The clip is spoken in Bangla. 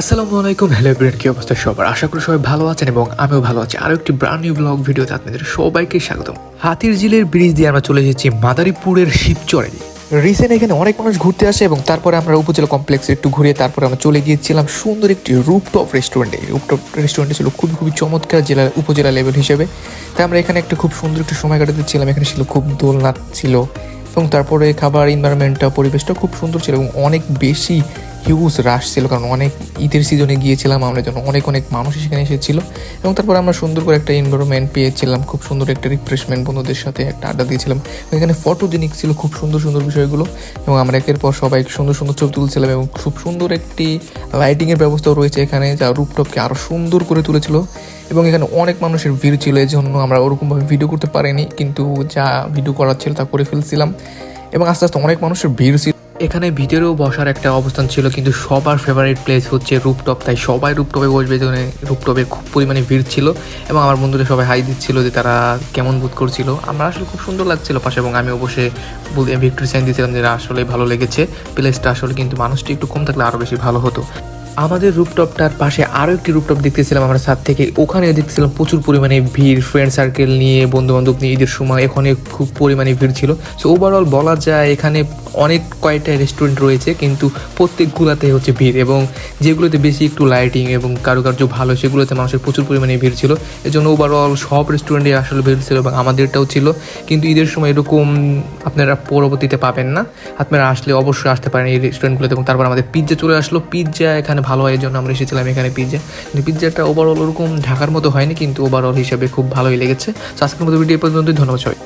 আসসালামু আলাইকুম। হ্যালো ব্রেন কি অবস্থা? সবার আশা করি সবাই ভালো আছেন এবং আমিও ভালো আছি। আরও একটি ব্রান্ড নিউ ব্লগ ভিডিওতে আপনাদের সবাইকে স্বাগতম। হাতির ঝিলের ব্রিজ দিয়ে আমরা চলে এসেছি মাদারীপুরের শিবচরে। রিসেন্ট এখানে অনেক মানুষ ঘুরতে আসে এবং তারপরে আমরা উপজেলা কমপ্লেক্সে একটু ঘুরিয়ে তারপরে আমরা চলে গিয়েছিলাম সুন্দর একটি রুপটপ রেস্টুরেন্টে রুপটপ রেস্টুরেন্টে ছিল খুবই খুবই চমৎকার জেলা, উপজেলা লেভেল হিসেবে। তাই আমরা এখানে একটা খুব সুন্দর একটু সময় কাটাতে ছিলাম। এখানে ছিল খুব দোলনা ছিল এবং তারপরে খাবার এনভায়রনমেন্টটা পরিবেশটা খুব সুন্দর ছিল এবং অনেক বেশি হিউজ রাশ ছিল, কারণ অনেক ঈদের সিজনে গিয়েছিলাম আমরা জন্য অনেক অনেক মানুষ সেখানে এসেছিল। এবং তারপর আমরা সুন্দর করে একটা এনভায়রনমেন্ট পেয়েছিলাম, খুব সুন্দর একটা রিফ্রেশমেন্ট বন্ধুদের সাথে একটা আড্ডা দিয়েছিলাম। এখানে ফটোজেনিক ছিল খুব সুন্দর সুন্দর বিষয়গুলো। এবং আমরা একের পর সবাই সুন্দর সুন্দর ছবি তুলছিলাম এবং খুব সুন্দর একটি লাইটিংয়ের ব্যবস্থাও রয়েছে এখানে, যা রূপটপকে আরও সুন্দর করে তুলেছিল। এবং এখানে অনেক মানুষের ভিড় ছিল, এই জন্য আমরা ওরকমভাবে ভিডিও করতে পারিনি, কিন্তু যা ভিডিও করার ছিল তা করে ফেলছিলাম। এবং আস্তে আস্তে অনেক মানুষের ভিড় ছিল। এখানে ভিতরেও বসার একটা অবস্থান ছিল, কিন্তু সবার ফেভারিট প্লেস হচ্ছে রুপটপ তাই সবাই রুপটপে বসবে জন্য রুপটপে খুব পরিমাণে ভিড় ছিল এবং আমার বন্ধুরা সবাই হাই দিচ্ছিল যে তারা কেমন বোধ করছিল। আমার আসলে খুব সুন্দর লাগছিল পাশে এবং আমি অবশ্যই ভিক্টরি সাইন দিয়েছিলাম যে আসলে ভালো লেগেছে। প্লেসটা আসলে কিন্তু মানুষটি একটু কম থাকলে আরও বেশি ভালো হতো। আমাদের রুপটপটার পাশে আরও একটি রুপটপ দেখতেছিলাম আমরা সাত থেকে। ওখানে দেখতেছিলাম প্রচুর পরিমাণে ভিড় ফ্রেন্ড সার্কেল নিয়ে বন্ধু বান্ধব নিয়ে, ঈদের সময় এখানে খুব পরিমাণে ভিড় ছিল। সো ওভারঅল বলা যায় এখানে অনেক কয়েকটা রেস্টুরেন্ট রয়েছে, কিন্তু প্রত্যেকগুলোতে হচ্ছে ভিড় এবং যেগুলোতে বেশি একটু লাইটিং এবং কারুকার্য ভালো, সেগুলোতে মানুষের প্রচুর পরিমাণে ভিড় ছিল। এজন্য ওভারঅল সব রেস্টুরেন্টে আসলে ভিড় ছিল এবং আমাদেরটাও ছিল। কিন্তু ঈদের সময় এরকম আপনারা পরবর্তীতে পাবেন না। আপনারা আসলে অবশ্যই আসতে পারেন এই রেস্টুরেন্টগুলোতে এবং তারপর আমাদের পিৎজা চলে আসলো। পিৎজা এখানে ভালো হয় জন্য আমরা এসেছিলাম এখানে পিৎজা কিন্তু পিৎজাটা ওভারঅল ওরকম ঢাকার মতো হয়নি, কিন্তু ওভারঅল হিসাবে খুব ভালোই লেগেছে। আজকের মতো ভিডিও পর্যন্তই, ধন্যবাদ সবাই